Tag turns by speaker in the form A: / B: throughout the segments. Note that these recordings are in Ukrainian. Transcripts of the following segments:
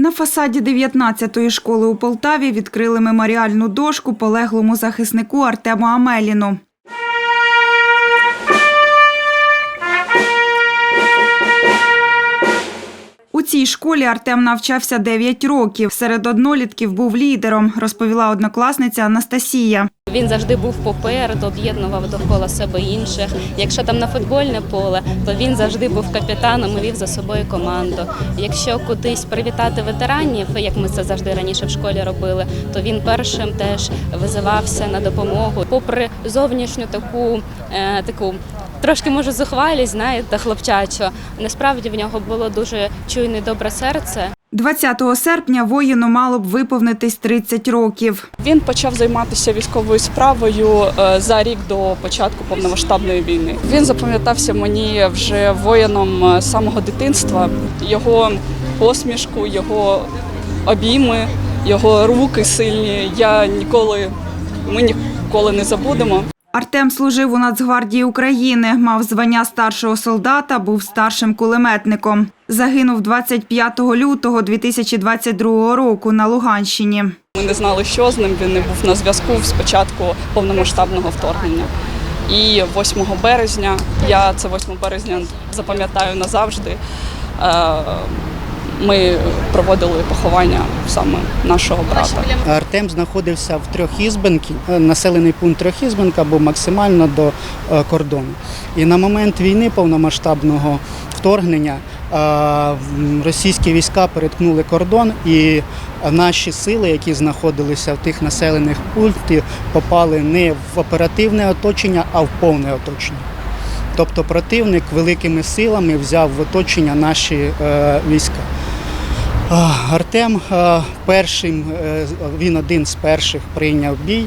A: На фасаді 19-ї школи у Полтаві відкрили меморіальну дошку полеглому захиснику Артему Амеліну. У цій школі Артем навчався 9 років. Серед однолітків був лідером, розповіла однокласниця Анастасія.
B: Він завжди був попереду, об'єднував довкола себе інших. Якщо там на футбольне поле, то він завжди був капітаном і вів за собою команду. Якщо кудись привітати ветеранів, як ми це завжди раніше в школі робили, то він першим теж визивався на допомогу. Попри зовнішню таку е, таку. Трошки може зухвалість, знаєте, хлопчачу. Насправді в нього було дуже чуйне добре серце.
A: 20 серпня воїну мало б виповнитись 30 років.
C: Він почав займатися військовою справою е, за рік до початку повномасштабної війни. Він запам'ятався мені вже воїном е, самого дитинства. Його посмішку, його обійми, його руки сильні. Я ніколи ми ніколи не забудемо.
A: Артем служив у Нацгвардії України, мав звання старшого солдата, був старшим кулеметником. Загинув 25 лютого 2022 року на Луганщині.
C: Ми не знали, що з ним. Він не був на зв'язку з початку повномасштабного вторгнення. І 8 березня, я це 8 березня запам'ятаю назавжди. Ми проводили поховання саме нашого брата.
D: Артем знаходився в Трьохізбенці. Населений пункт Трьохізбенка був максимально до е, кордону. І на момент війни повномасштабного вторгнення е, російські війська переткнули кордон, і наші сили, які знаходилися в тих населених пунктах, попали не в оперативне оточення, а в повне оточення. Тобто противник великими силами взяв в оточення наші е, війська. Артем першим, е, він один з перших прийняв бій,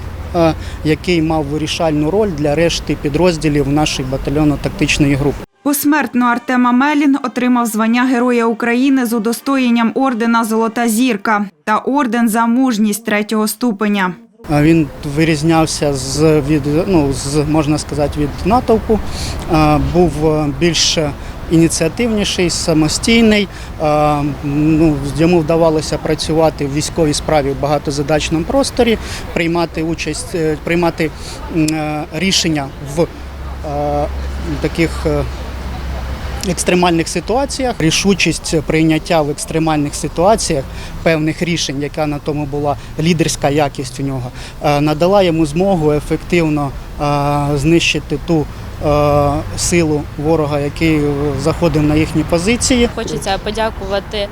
D: який мав вирішальну роль для решти підрозділів нашої батальйонно-тактичної групи.
A: Посмертно Артем Амелін отримав звання Героя України з удостоєнням ордена Золота зірка та орден за мужність третього ступеня.
D: Він вирізнявся з від ну з можна сказати від натовпу. Був е, більш ініціативніший, самостійний. Ну йому вдавалося працювати в військовій справі в багатозадачному просторі, приймати участь, е, приймати е, рішення в е, таких. екстремальних ситуаціях, рішучість прийняття в екстремальних ситуаціях певних рішень, яка на тому була лідерська якість у нього, надала йому змогу ефективно знищити ту силу ворога, який е, заходив на їхні позиції.
B: Хочеться подякувати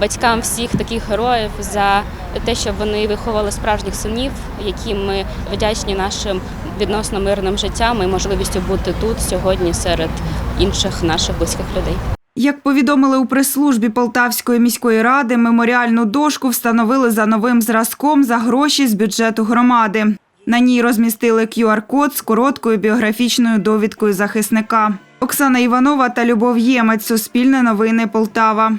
B: батькам всіх таких героїв за те, що вони виховали справжніх синів, яким ми вдячні нашим відносно мирним життям і можливістю бути тут сьогодні серед інших наших близьких людей.
A: Як повідомили у прес-службі Полтавської міської ради, меморіальну дошку встановили за новим зразком за гроші з бюджету громади. На ній розмістили QR-код з короткою біографічною довідкою захисника. Оксана Іванова та Любов Ємець. Суспільне новини Полтава.